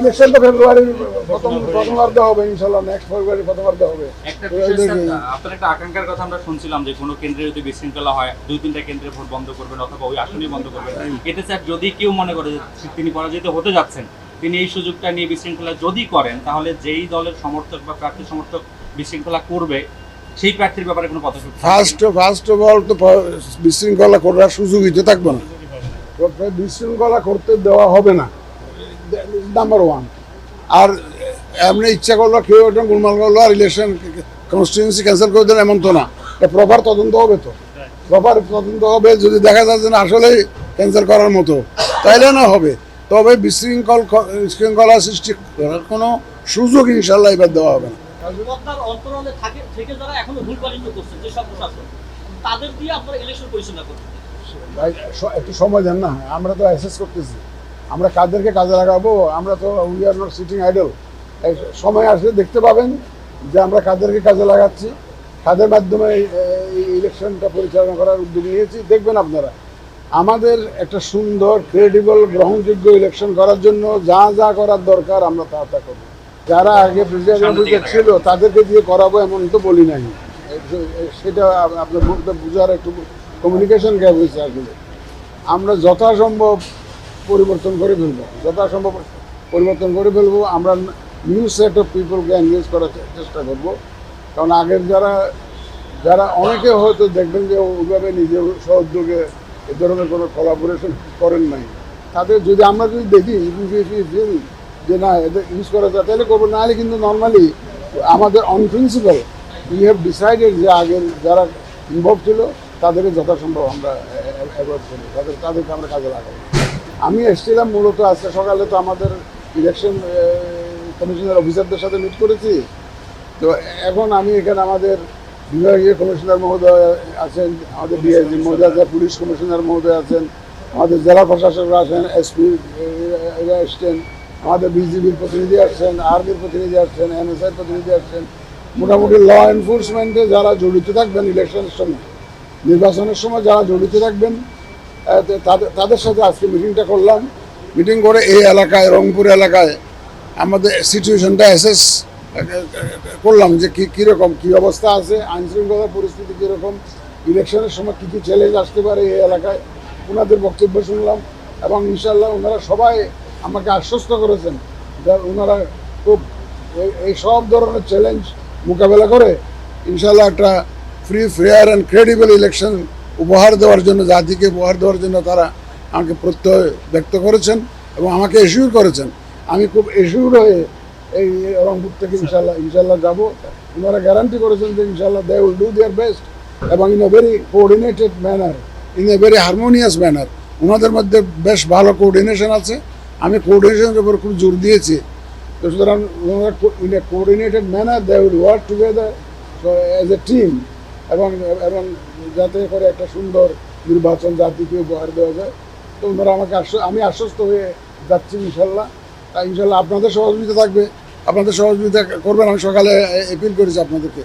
Election তো ফেব্রুয়ারি প্রথম প্রথমার্ধে হবে ইনশাল্লাহ নেক্সট ফেব্রুয়ারি প্রথমার্ধে হবে। আপনার একটা আকাঙ্ক্ষার কথা আমরা শুনছিলাম যে কোনো কেন্দ্রে যদি বিশৃঙ্খলা হয় দুই তিনটা কেন্দ্রে ভোট বন্ধ করবেন অথবা ওই আসনই বন্ধ করবেন। এতে স্যার যদি কেউ মনে করে যে তিনি পরাজিত হতে যাচ্ছেন তিনি এই সুযোগটা নিয়ে বিশৃঙ্খলা যদি করেন তাহলে যেই দলের সমর্থক বা প্রার্থী সমর্থক বিশৃঙ্খলা করবে সেই প্রার্থীর ব্যাপারে কোনো পদক্ষেপ? ফার্স্ট ফার্স্ট অফ অল তো বিশৃঙ্খলা করার সুযোগই তো থাকবে না। বিশৃঙ্খলা করতে দেওয়া হবে না। নাম্বার ওয়ান আর এমনি ইচ্ছা করল কেউ একটা গুলমাল করল আর ইলেকশন কনস্টিটিউন্সি ক্যান্সেল করে দেন এমন তো না। প্রপার তদন্ত হবে তো। প্রপার তদন্ত হবে যদি দেখা যায় না আসলে ক্যান্সেল করার মতো। তাইলে না হবে। তবে বিশৃঙ্খল বিশৃঙ্খলা সৃষ্টি করার কোনো সুযোগ ইনশাল্লাহ এবার দেওয়া হবে না। একটু সময় দেন না। আমরা তো অ্যাসেস করতেছি। আমরা কাদেরকে কাজে লাগাবো? আমরা তো we are not sitting idle সময় আসলে দেখতে পাবেন যে আমরা কাদেরকে কাজে লাগাচ্ছি। কাদের মাধ্যমে এই- ইলেকশনটা পরিচালনা করার উদ্যোগ নিয়েছি। দেখবেন আপনারা আমাদের একটা সুন্দর ক্রেডিবল গ্রহণযোগ্য ইলেকশন করার জন্য যা যা করার দরকার আমরা তা তা করব। যারা আগে প্রেসিডেন্ট ছিল তাদেরকে দিয়ে করাবো এমন তো বলি নাই। সেটা আপনার বুঝার একটু কমিউনিকেশন গ্যাপ হয়েছে আসলে। আমরা যথাসম্ভব পরিবর্তন করে ফেলব। যথাসম্ভব পরিবর্তন করে ফেলব। আমরা নিউ সেট অফ পিপলকে এনগেজ করার চেষ্টা করব। কারণ আগের যারা যারা অনেকে হয়তো দেখবেন যে ওইভাবে নিজের সহযোগে এ ধরনের কোনো কোলাবোরেশন করেন নাই। তাদের যদি আমরা যদি দেখি যে না, এদের ইউজ করা যায়, তাহলে করব। নাহলে কিন্তু নর্মালি আমাদের on principle we have decided যে আগের যারা ইনভলভ ছিল, তাদেরকে যথাসম্ভব আমরা অ্যাভয়েড করি তাদের তাদেরকে আমরা কাজে লাগাবো। আমি এসেছিলাম মূলত আজকে সকালে তো আমাদের ইলেকশন কমিশনের অফিসারদের সাথে মিট করেছি। তো এখন আমি এখানে আমাদের বিভাগীয় কমিশনার মহোদয় আছেন আমাদের ডিআইজি মহোদয় আছেন পুলিশ কমিশনার মহোদয় আছেন আমাদের জেলা প্রশাসকরা আছেন এসপি এরা এসছেন আমাদের বিজিবির প্রতিনিধি আসছেন আর্মির প্রতিনিধি আসছেন এনএসআই প্রতিনিধি আসছেন মোটামুটি ল এনফোর্সমেন্টে যারা জড়িত থাকবেন ইলেকশনের সময় নির্বাচনের সময় যারা জড়িত থাকবেন তাদের তাদের সাথে আজকে মিটিংটা করলাম। মিটিং করে এই এলাকায়, রংপুর এলাকায় আমাদের সিচুয়েশনটা অ্যাসেস করলাম যে কী কীরকম, কী অবস্থা আছে আইন শৃঙ্খলার পরিস্থিতি কীরকম, ইলেকশনের সময় কী কী চ্যালেঞ্জ আসতে পারে এই এলাকায় ওনাদের বক্তব্য শুনলাম এবং ইনশাল্লাহ ওনারা সবাই আমাকে আশ্বস্ত করেছেন যে ওনারা খুব এই সব ধরনের চ্যালেঞ্জ মোকাবেলা করে ইনশাল্লাহ একটা free fair and credible election উপহার দেওয়ার জন্য, জাতিকে উপহার দেওয়ার জন্য তারা আমাকে প্রত্যয় ব্যক্ত করেছেন এবং আমাকে এসিউর করেছেন। আমি খুব এসিউর হয়ে এই রংপুর থেকে ইনশাল্লাহ ইনশাল্লাহ যাব। ওনারা গ্যারান্টি করেছেন যে ইনশাল্লাহ they will do their best এবং in a very coordinated manner in a very harmonious manner ওনাদের মধ্যে বেশ ভালো কোঅর্ডিনেশন আছে। আমি কোঅর্ডিনেশনের উপর খুব জোর দিয়েছি। তো সুতরাং ওনারা in a coordinated manner they will work together as a team এবং এবং যাতে করে একটা সুন্দর নির্বাচন জাতিকে উপহার দেওয়া যায়। তো ওনারা আমাকে আমি আশ্বস্ত হয়ে যাচ্ছি ইনশাল্লাহ। তাই ইনশাল্লাহ আপনাদের সহযোগিতা থাকবে। আপনাদের সহযোগিতা করবেন, আমি সকালে এপিল করেছি আপনাদেরকে।